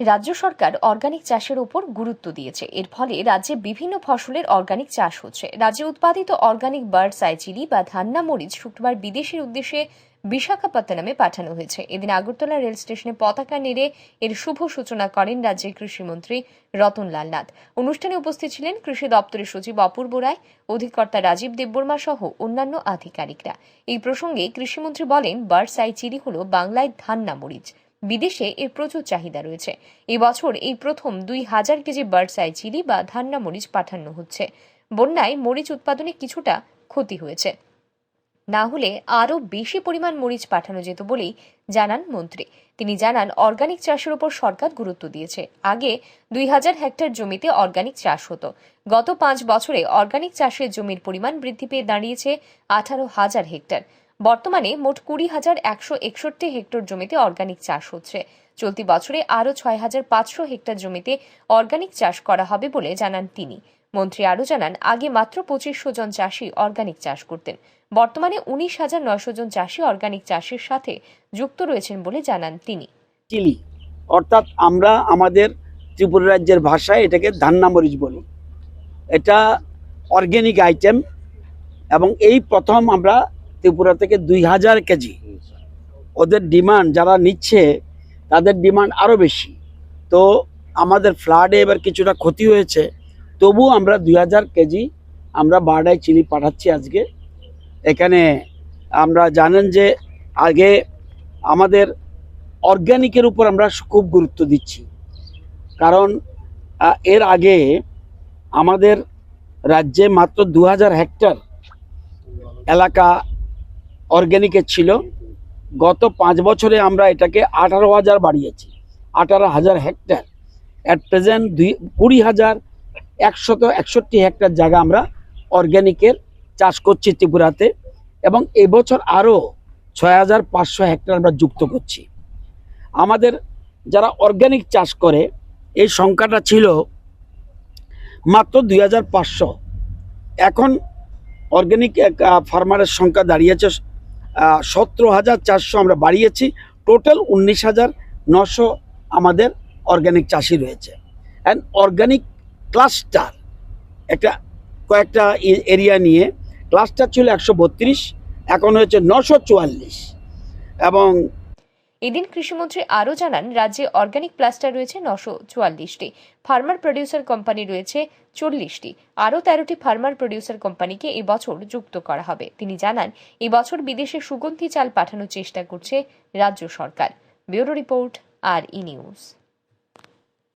রাজ্য সরকার অর্গানিক চাষের উপর গুরুত্ব দিয়েছে। এর ফলে রাজ্যে বিভিন্ন ফসলের অর্গানিক চাষ হচ্ছে। রাজ্যে উৎপাদিত অর্গানিক বার্ড সাইচিলি বা ধান্না মরিচ শুক্রবার বিদেশের উদ্দেশ্যে বিশাখাপত্তনমে পাঠানো হয়েছে। এদিন আগরতলা রেল স্টেশনে পতাকা নেড়ে এর শুভ সূচনা করেন রাজ্যের কৃষিমন্ত্রী রতনলাল নাথ। অনুষ্ঠানে উপস্থিত ছিলেন কৃষি দপ্তরের সচিব অপূর্ব রায়, অধিকর্তা রাজীব দেববর্মা সহ অন্যান্য আধিকারিকরা। এই প্রসঙ্গে কৃষিমন্ত্রী বলেন বার্ড সাইচিলি হল বাংলায় ধান্না মরিচ। বিদেশে এর প্রচুর চাহিদা রয়েছে। এবছর এই প্রথম দুই হাজার কেজি বার্ড সাই চিলি বা ধান্না মরিচ পাঠানো হচ্ছে। বন্যায় মরিচ উৎপাদনে কিছুটা ক্ষতি হয়েছে। না হলে আরও বেশি পরিমাণ মরিচ পাঠানো যেত বলেই জানান মন্ত্রী। তিনি জানান, অর্গানিক চাষের উপর সরকার গুরুত্ব দিয়েছে। আগে দুই হাজার হেক্টর জমিতে অর্গানিক চাষ হতো। গত পাঁচ বছরে অর্গানিক চাষের জমির পরিমাণ বৃদ্ধি পেয়ে দাঁড়িয়েছে আঠারো হাজার হেক্টর। বর্তমানে মোট কুড়ি হাজার একশো একষট্টি হেক্টর জমিতে অর্গানিক চাষ হচ্ছে। চলতি বছরে আরও ছয় হাজার পাঁচশো হেক্টর জমিতে অর্গানিক চাষ করা হবে বলে জানান তিনি। মন্ত্রী আরও জানান, আগে মাত্র পঁচিশশো জন চাষি অর্গানিক চাষ করতেন। বর্তমানে উনিশ হাজার নয়শো জন চাষি অর্গানিক চাষের সাথে যুক্ত রয়েছেন বলে জানান তিনি। চিলি, অর্থাৎ আমরা আমাদের ত্রিপুরা রাজ্যের ভাষায় এটাকে ধান্না মরিচ বলি। এটা অর্গ্যানিক আইটেম এবং এই প্রথম আমরা ত্রিপুরা থেকে দুই হাজার কেজি। ওদের ডিমান্ড যারা নিচ্ছে, তাদের ডিমান্ড আরও বেশি। তো আমাদের ফ্লাডে এবার কিছুটা ক্ষতি হয়েছে। তবু আমরা দুই হাজার কেজি আমরা বারডাই চিলি পাঠাচ্ছি আজকে। এখানে আমরা জানেন যে আগে আমাদের অর্গ্যানিকের উপর আমরা খুব গুরুত্ব দিচ্ছি। কারণ এর আগে আমাদের রাজ্যে মাত্র দু হাজার হেক্টর এলাকা অর্গ্যানিকের ছিল। গত পাঁচ বছরে আমরা এটাকে আঠারো হাজার বাড়িয়েছি, আঠারো হাজার হেক্টর। অ্যাট প্রেজেন্ট দুই, কুড়ি হাজার একশত একষট্টি হেক্টর জায়গা আমরা অর্গ্যানিকের চাষ করছি ত্রিপুরাতে এবং এবছর আরও ছয় হাজার পাঁচশো হেক্টর আমরা যুক্ত করছি। আমাদের যারা অর্গ্যানিক চাষ করে, এই সংখ্যাটা ছিল মাত্র দুই হাজার পাঁচশো। এখন অর্গ্যানিক ফার্মারের সংখ্যা দাঁড়িয়েছে সতেরো হাজার চারশো আমরা বাড়িয়েছি। টোটাল উনিশ হাজার নশো আমাদের অর্গ্যানিক চাষি রয়েছে। অ্যান্ড অর্গ্যানিক ক্লাস্টার একটা কয়েকটা এরিয়া নিয়ে ক্লাস্টার ছিল একশো বত্রিশ, এখন হয়েছে নশো চুয়াল্লিশ। এবং এদিন কৃষিমন্ত্রী আরও জানান, রাজ্যে অর্গানিক প্লাস্টার রয়েছে নশো চুয়াল্লিশটি ফার্মার প্রডিউসার কোম্পানি রয়েছে চল্লিশটি, আরও তেরোটি ফার্মার প্রডিউসার কোম্পানিকে এবছর যুক্ত করা হবে। তিনি জানান, এবছর বিদেশে সুগন্ধি চাল পাঠানোর চেষ্টা করছে রাজ্য সরকার। ব্যুরো রিপোর্ট, আর ই নিউজ।